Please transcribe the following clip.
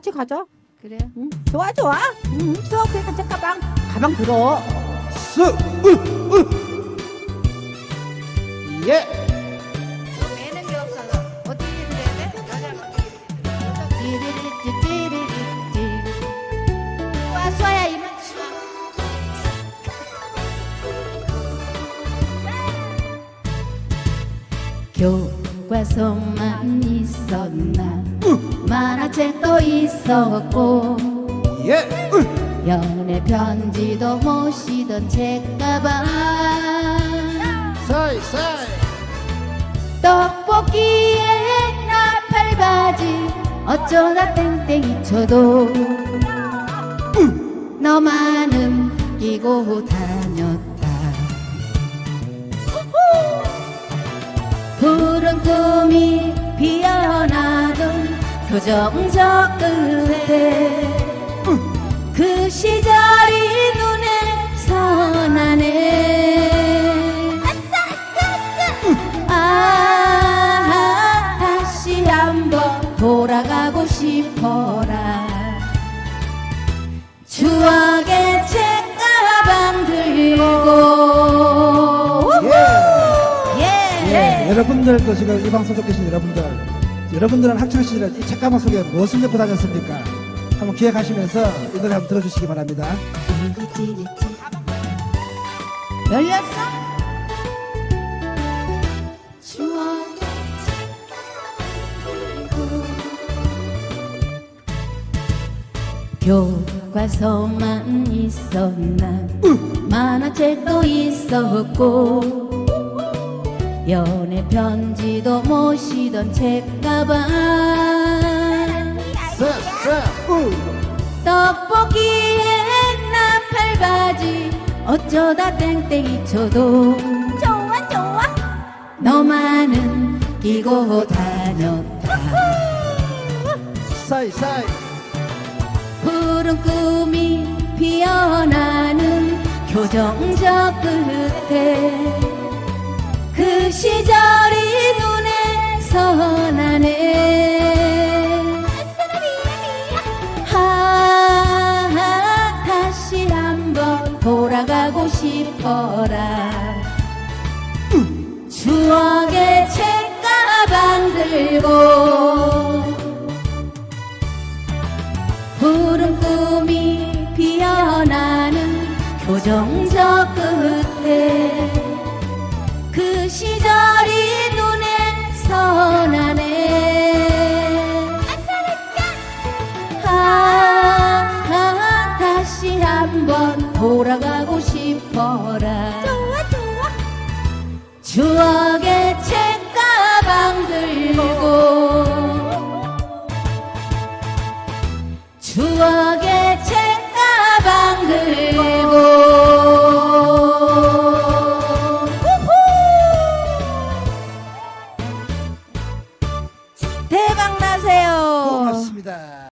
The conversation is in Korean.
같이 가자. 그래. 응, 좋아 좋아. 응, 수업 그러니까 제 가방 가방 들어. 스, 으, 으. 예. 너 매는 게 없어서 어떻게 그래야 돼? 여자 와 수아야 이만. 교과서만 있었나 만화책도 있었고 예. 으. 연애 편지도 모시던 책가방 사이, 사이. 떡볶이에 나팔바지 어쩌다 땡땡이 쳐도 너만은 끼고 다녔다 푸른 꿈이 피어 나던 교정적 끝에 그 시절이 눈에 선하네 아 다시 한번 돌아가고 싶어라 추억의 책가방 들고 예. 예. 예. 여러분들도 지금 이 방송 듣고 계신 여러분들, 여러분들은 학창 시절에 이 책가방 속에 무엇을 넣고 다녔습니까? 한번 기억하시면서 이 노래 한번 들어주시기 바랍니다. 열렸어? 추억 교과서만 있었나 만화책도 있었고 연애 편지도 모시던 책가방 스, 스, 으. 떡볶이에 나팔바지 어쩌다 땡땡이 쳐도 좋아 좋아 너만은 끼고 다녔다 사이, 사이. 푸른 꿈이 피어나는 교정적 끝에 그 시절이 눈에 선하네. 하 다시 한번 돌아가고 싶어라 추억의 책가방 들고 푸른 꿈이 피어나는 교정적 끝에 돌아가고 싶어라. 좋아 좋아. 추억의 책